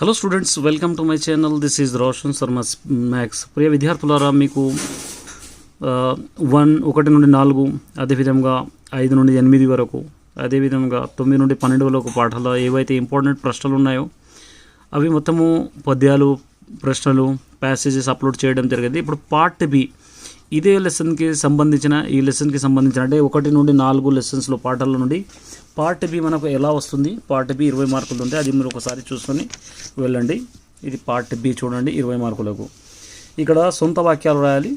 Hello students welcome to my channel this is Roshan Sharma maths ప్రియ విద్యార్థులారా మీకు one ఒకటి నుండి నాలుగు అదేవిధంగా ఐదు నుండి ఎనిమిది వరకు అదేవిధంగా తొమ్మిది నుండి పన్నెండు వరకు పాఠాలు ఏవైతే ఇంపార్టెంట్ ప్రశ్నలు ఉన్నాయో అవి మొత్తము పద్యాలు ప్రశ్నలు ప్యాసేజెస్ అప్లోడ్ చేయడం జరిగింది. ఇప్పుడు పార్ట్ బి ఇదే లెసన్కి సంబంధించిన ఈ లెసన్కి సంబంధించిన అంటే ఒకటి నుండి నాలుగు లెసన్స్లో పాఠాల నుండి పార్ట్ బి మనకు ఎలా వస్తుంది? పార్ట్ బి ఇరవై మార్కులు ఉంది అది మీరు ఒకసారి చూసుకొని వెళ్ళండి. ఇది పార్ట్ బి చూడండి ఇరవై మార్కులకు. ఇక్కడ సొంత వాక్యాలు రాయాలి.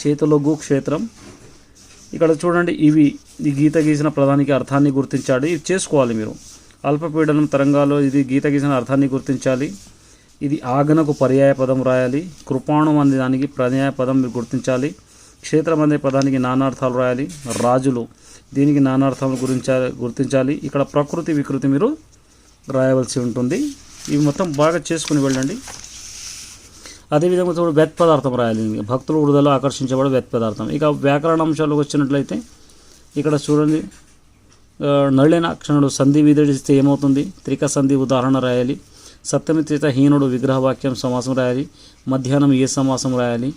చేతులొగ్గు క్షేత్రం. ఇక్కడ చూడండి ఇవి ఈ గీత గీసిన ప్రధానికి అర్థాన్ని గుర్తించాలి. ఇవి చేసుకోవాలి మీరు. అల్పపీడనం తరంగాలో ఇది గీత గీసిన అర్థాన్ని గుర్తించాలి. ఇది ఆగనకు పర్యాయ పదం రాయాలి. కృపాణం అనే దానికి పర్యాయ పదం మీరు గుర్తించాలి. క్షేత్రం అనే పదానికి నానార్థాలు రాయాలి. రాజులు దీనికి నానార్థాలు గురించాలి గుర్తించాలి. ఇక్కడ ప్రకృతి వికృతి మీరు రాయవలసి ఉంటుంది. ఇవి మొత్తం బాగా చేసుకుని వెళ్ళండి. అదేవిధంగా చూడు వ్యత్ పదార్థం రాయాలి. భక్తులు వృధలో ఆకర్షించబడే వ్యత్ పదార్థం. ఇక వ్యాకరణ అంశాలకు వచ్చినట్లయితే ఇక్కడ చూడండి. ఆ, నళిన అక్షరుడు సంధి విధిస్తే ఏమవుతుంది? త్రిక సంధి ఉదాహరణ రాయాలి. సప్తమిత్రిత హీనుడు విగ్రహవాక్యం సమాసం రాయాలి. మధ్యాహ్నం ఏ సమాసం రాయాలి?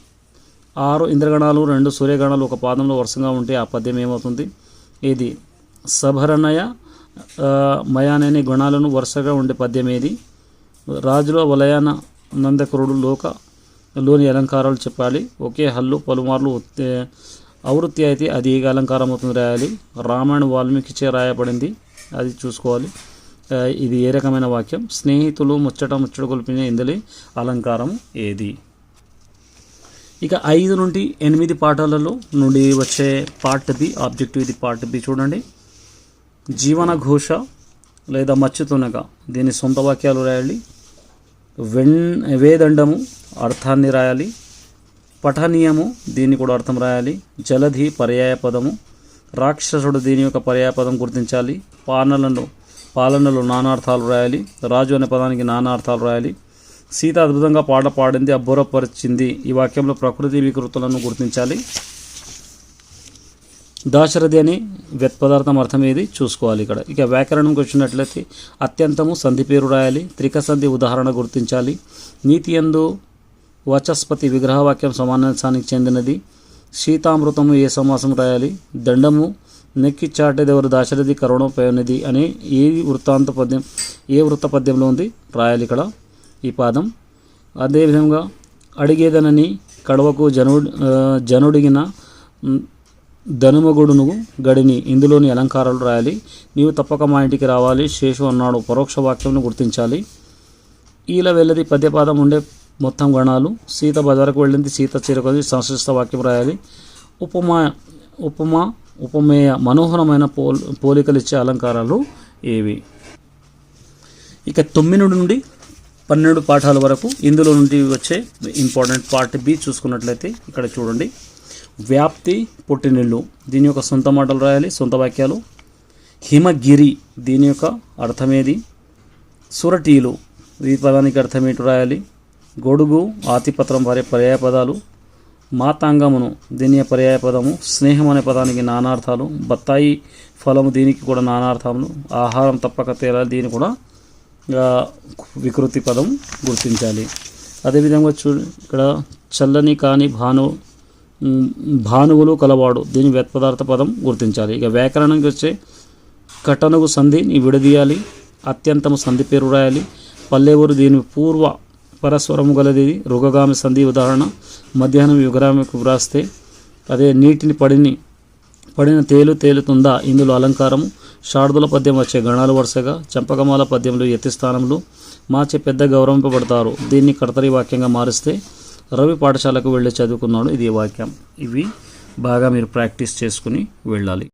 ఆరు ఇంద్రగణాలు రెండు సూర్యగణాలు ఒక పాదంలో వరుసగా ఉంటే ఆ పద్యం ఏమవుతుంది? ఇది సభరణయ మయానని గుణాలను వరుసగా ఉండే పద్యం ఏది? రాజుల వలయాన నందకరుడు లోక లోని అలంకారాలు చెప్పాలి. ఒకే హల్లు పలుమార్లు ఆవృత్తి అయితే అది ఏ అలంకారం అవుతుంది రాయాలి. రామాయణ వాల్మీకిచే రాయబడింది అది చూసుకోవాలి. ఇది ఏ రకమైన వాక్యం? స్నేహితులు ముచ్చట ముచ్చట కొలిపిన ఇందులో అలంకారం ఏది? ఇక ఐదు నుండి ఎనిమిది పాఠాలలో నుండి వచ్చే పార్ట్ బి ఆబ్జెక్టివ్ ఇది పార్ట్ బి చూడండి. జీవన ఘోష లేదా మచ్చుతునగా దీని సొంత వాక్యాలు రాయాలి. వెన్ వేదండము అర్థాన్ని రాయాలి. పఠనీయము దీన్ని కూడా అర్థం రాయాలి. జలధి పర్యాయ పదము రాక్షసుడు దీని యొక్క పర్యాయ పదం గుర్తించాలి. పాలనలో పాలనలో నానార్థాలు రాయాలి. రాజు అనే పదానికి నానార్థాలు రాయాలి. సీత అద్భుతంగా పాట పాడింది అబ్బురపరిచింది. ఈ వాక్యంలో ప్రకృతి వికృతులను గుర్తించాలి. దాశరథి అని వ్యత్పదార్థం అర్థం ఏది చూసుకోవాలి ఇక్కడ. ఇక వ్యాకరణంకి వచ్చినట్లయితే అత్యంతము సంధి పేరు రాయాలి త్రిక సంధి ఉదాహరణ గుర్తించాలి. నీతి ఎందు వాచస్పతి విగ్రహవాక్యం సమానానికి చెందినది. సీతామృతము ఏ సమాసం రాయాలి? దండము నెక్కి చాటేదెవరు దాశరథి కరుణోపయోనిది అని ఏ వృత్తాంత పద్యం ఏ వృత్త పద్యంలో ఉంది? రాయాలి ఇక్కడ. ఈ పాదం. అదేవిధంగా అడిగేదనని కడవకు జనుడు జనుడిగిన ధనుమగుడును గడిని ఇందులోని అలంకారాలు రాయాలి. నీవు తప్పక మా ఇంటికి రావాలి. శేషు అన్నాడు. పరోక్ష వాక్యంను గుర్తించాలి. ఈల వెళ్ళది పద్యపాదం ఉండే మొత్తం గణాలు. సీత బజారుకు వెళ్ళింది. సీత చీరకొని సంశ్లిష్ట వాక్యం రాయాలి. ఉపమా ఉపమా ఉపమేయ మనోహరమైన పోల్ పోలికలు ఇచ్చే అలంకారాలు ఏవి? ఇక తొమ్మిది నుండి పన్నెండు పాఠాల వరకు ఇందులో నుండి వచ్చే ఇంపార్టెంట్ పార్ట్ బి చూసుకున్నట్లయితే ఇక్కడ చూడండి. వ్యాప్తి పుట్టినిల్లు. దీని యొక్క సొంత మాటలు రాయాలి సొంత వాక్యాలు. హిమగిరి దీని యొక్క అర్థమేది? సురటీలు. ఈ పదానికి అర్థం ఏంటి రాయాలి. గొడుగు ఆతిపత్రం వారి పర్యాయపదాలు. మాతాంగమును దీని పర్యాయపదము. స్నేహం అనే పదానికి నానార్థాలు. బత్తాయి ఫలము దీనికి కూడా నానార్థములు ఆహారం తప్పక తేలాలి దీని కూడా వికృతి పదం గుర్తించాలి. అదేవిధంగా చూ ఇక్కడ చల్లని కాని భాను భానువులు కలవాడు. దీని వ్యత్పదార్థ పదం గుర్తించాలి. ఇక వ్యాకరణానికి వచ్చే కటనుగు సంధిని విడదీయాలి. అత్యంతము సంధి పేరు రాయాలి. పల్లెవూరు దీని పూర్వ పరస్వరము గలది రుగగామి సంధి ఉదాహరణ. మధ్యాహ్నం యుగరామికి వ్రాస్తే అదే నీటిని పడిని పడిన తేలు తేలుతుందా? ఇందులో అలంకారము. శారదుల పద్యం వచ్చే గణాలు వరుసగా చంపకమాల పద్యంలో ఎత్తి స్థానంలో మార్చి పెద్ద గౌరవింపబడతారు. దీన్ని కడతరి వాక్యంగా మారిస్తే రవి పాఠశాలకు వెళ్ళి చదువుకున్నాడు ఇది వాక్యం. ఇవి బాగా మీరు ప్రాక్టీస్ చేసుకుని వెళ్ళాలి.